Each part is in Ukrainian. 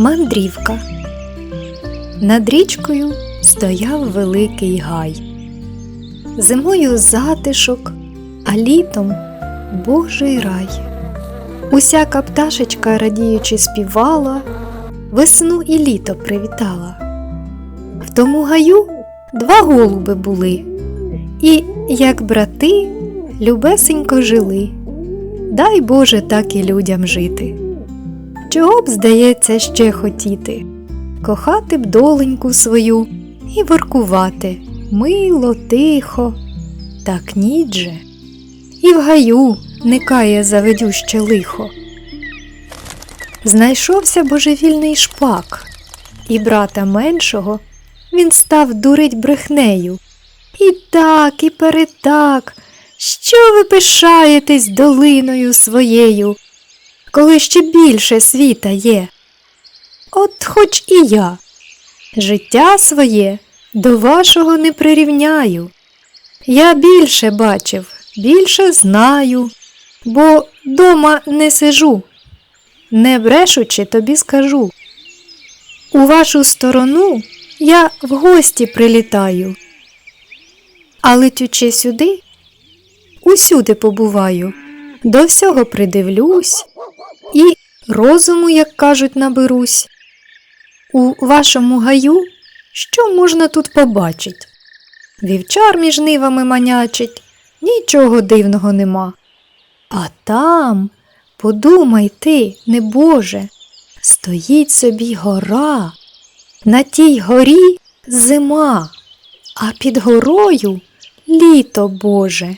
Мандрівка. Над річкою стояв великий гай. Зимою затишок, а літом Божий рай. Усяка пташечка радіючи співала, весну і літо привітала. В тому гаю два голуби були, і, як брати, любесенько жили. Дай Боже так і людям жити. Чого б, здається, ще хотіти? Кохати б доленьку свою і воркувати мило, тихо, так ніч же. І в гаю не кає заведюще лихо. Знайшовся божевільний шпак, і брата меншого він став дурить брехнею. І так, і перетак, що ви пишаєтесь долиною своєю, коли ще більше світа є. От хоч і я життя своє до вашого не прирівняю. Я більше бачив, більше знаю, бо дома не сижу. Не брешучи, тобі скажу. У вашу сторону я в гості прилітаю, а летючи сюди, усюди побуваю, до всього придивлюсь і розуму, як кажуть, наберусь. У вашому гаю що можна тут побачить? Вівчар між нивами манячить, нічого дивного нема. А там, подумай ти, небоже, стоїть собі гора, на тій горі зима, а під горою літо Боже.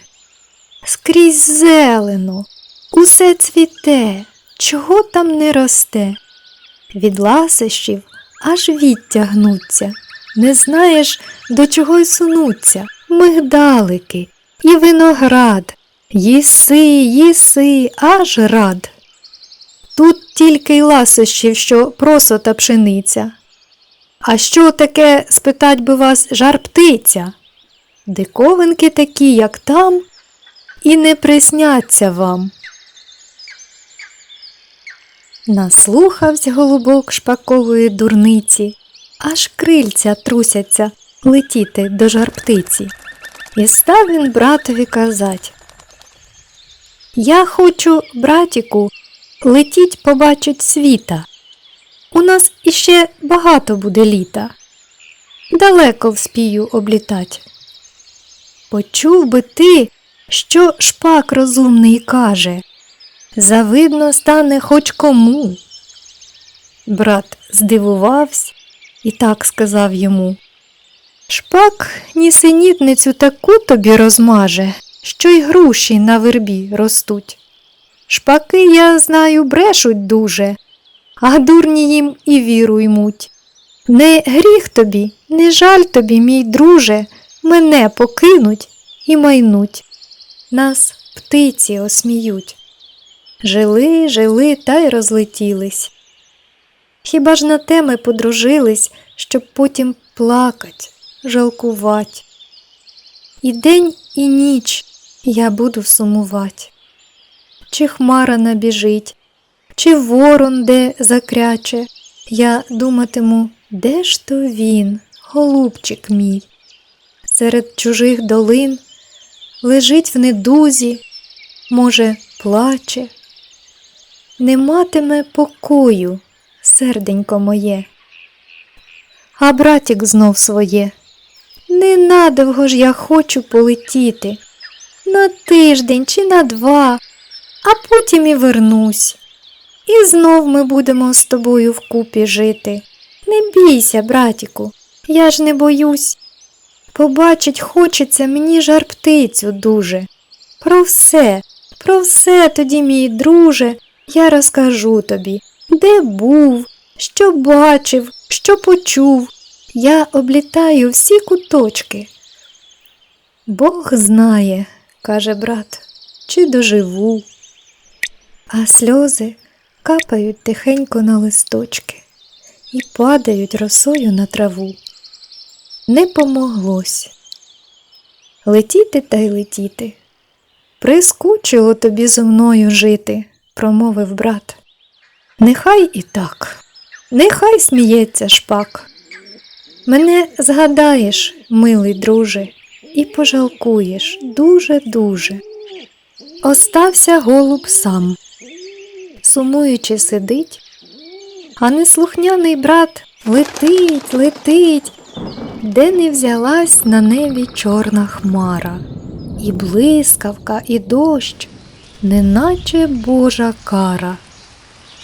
Скрізь зелено, усе цвіте, чого там не росте. Від ласощів аж відтягнуться, не знаєш, до чого й сунуться, мигдалики і виноград. Їси, їси, аж рад. Тут тільки й ласощів, що просо та пшениця. А що таке, спитать би вас, жар птиця? Диковинки такі, як там, і не присняться вам. Наслухавсь голубок шпакової дурниці, аж крильця трусяться летіти до жарптиці. І став він братові казать. Я хочу, братіку, летіть побачить світа. У нас іще багато буде літа. Далеко вспію облітать. Почув би ти, що шпак розумний каже. Завидно стане хоч кому. Брат здивувався і так сказав йому. Шпак нісенітницю таку тобі розмаже, що й груші на вербі ростуть. Шпаки, я знаю, брешуть дуже, а дурні їм і віру ймуть. Не гріх тобі, не жаль тобі, мій друже, мене покинуть і майнуть. Нас птиці осміють. Жили, жили та й розлетілись. Хіба ж на те ми подружились, щоб потім плакать, жалкувать. І день, і ніч я буду сумувать. Чи хмара набіжить, чи ворон де закряче, я думатиму, де ж то він, голубчик мій. Серед чужих долин лежить в недузі, може, плаче не матиме покою, серденько моє. А братік знов своє. Ненадовго ж я хочу полетіти. На тиждень чи на два, а потім і вернусь. І знов ми будемо з тобою вкупі жити. Не бійся, братіку, я ж не боюсь. Побачить хочеться мені жар птицю дуже. Про все, про все тоді, мій друже, я розкажу тобі, де був, що бачив, що почув. Я облітаю всі куточки. Бог знає, каже брат, чи доживу. А сльози капають тихенько на листочки і падають росою на траву. Не помоглось. Летіти та й летіти. Прискучило тобі зо мною жити промовив брат. Нехай і так. Нехай сміється шпак. Мене згадаєш, милий друже, і пожалкуєш дуже-дуже. Остався голуб сам, сумуючи сидить, а неслухняний брат летить, летить, де не взялась на небі чорна хмара, і блискавка, і дощ, неначе божа кара.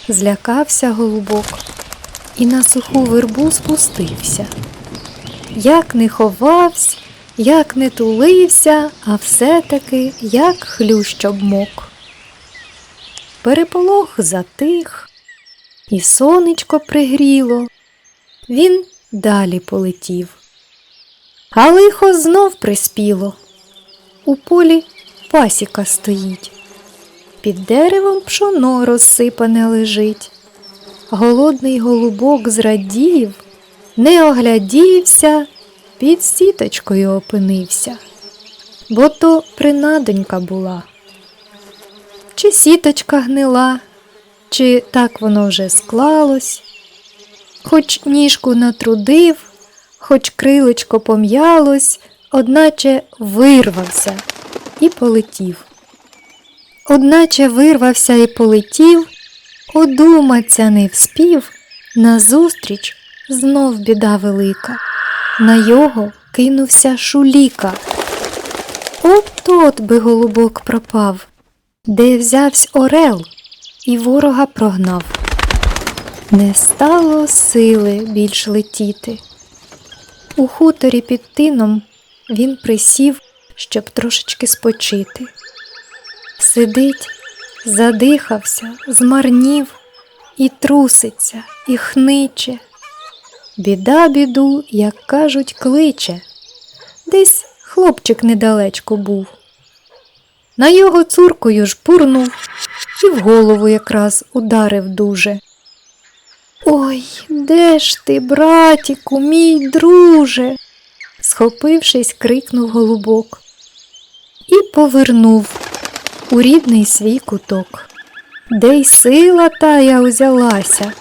Злякався голубок і на суху вербу спустився. Як не ховався, як не тулився, а все-таки як хлющ обмок. Переполох затих, і сонечко пригріло. Він далі полетів. А лихо знов приспіло. У полі пасіка стоїть. Під деревом пшоно розсипане лежить. Голодний голубок зрадів, не оглядівся, під сіточкою опинився, бо то принадонька була. Чи сіточка гнила, чи так воно вже склалось, хоч ніжку натрудив, хоч крилечко пом'ялось, одначе вирвався і полетів. Одначе вирвався і полетів, одуматься не вспів, назустріч знов біда велика. На його кинувся шуліка. От-от би голубок пропав, де взявсь орел і ворога прогнав. Не стало сили більш летіти. У хуторі під тином він присів, щоб трошечки спочити. Сидить, задихався, змарнів і труситься, і хниче. Біда біду, як кажуть, кличе. Десь хлопчик недалечко був. На його цуркою ж пурнув і в голову якраз ударив дуже. Ой, де ж ти, братіку, мій друже? схопившись, крикнув голубок і повернув у рідний свій куток, де й сила тая узялася.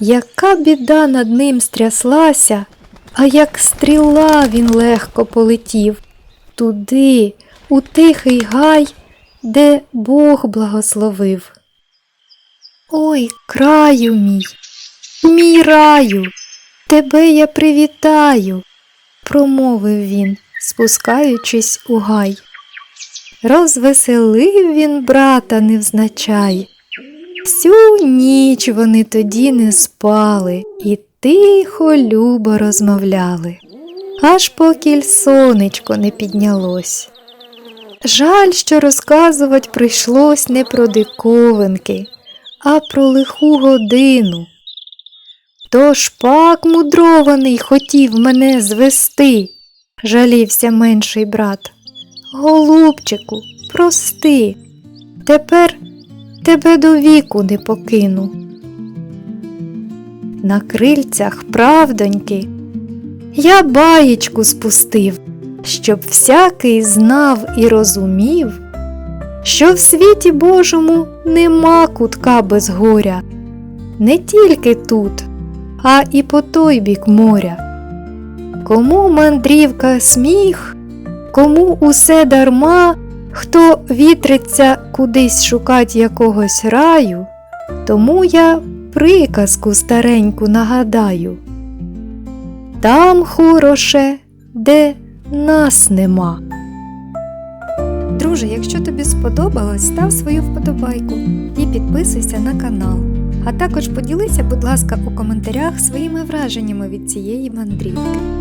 Яка біда над ним стряслася, а як стріла він легко полетів туди, у тихий гай, де Бог благословив. Ой, краю мій, мій раю, тебе я привітаю, промовив він, спускаючись у гай. Розвеселив він брата невзначай. Всю ніч вони тоді не спали і тихо любо розмовляли, аж покіль сонечко не піднялось. Жаль, що розказувати прийшлось не про диковинки, а про лиху годину. Тож пак мудрований хотів мене звести, жалівся менший брат. Голубчику, прости, тепер тебе до віку не покину. На крильцях правдоньки я баєчку спустив, щоб всякий знав і розумів, що в світі Божому нема кутка без горя, не тільки тут, а і по той бік моря. Кому мандрівка сміх, кому усе дарма, хто вітриться кудись шукать якогось раю, тому я приказку стареньку нагадаю. Там хороше, де нас нема. Друже, якщо тобі сподобалось, став свою вподобайку і підписуйся на канал. А також поділися, будь ласка, у коментарях своїми враженнями від цієї мандрівки.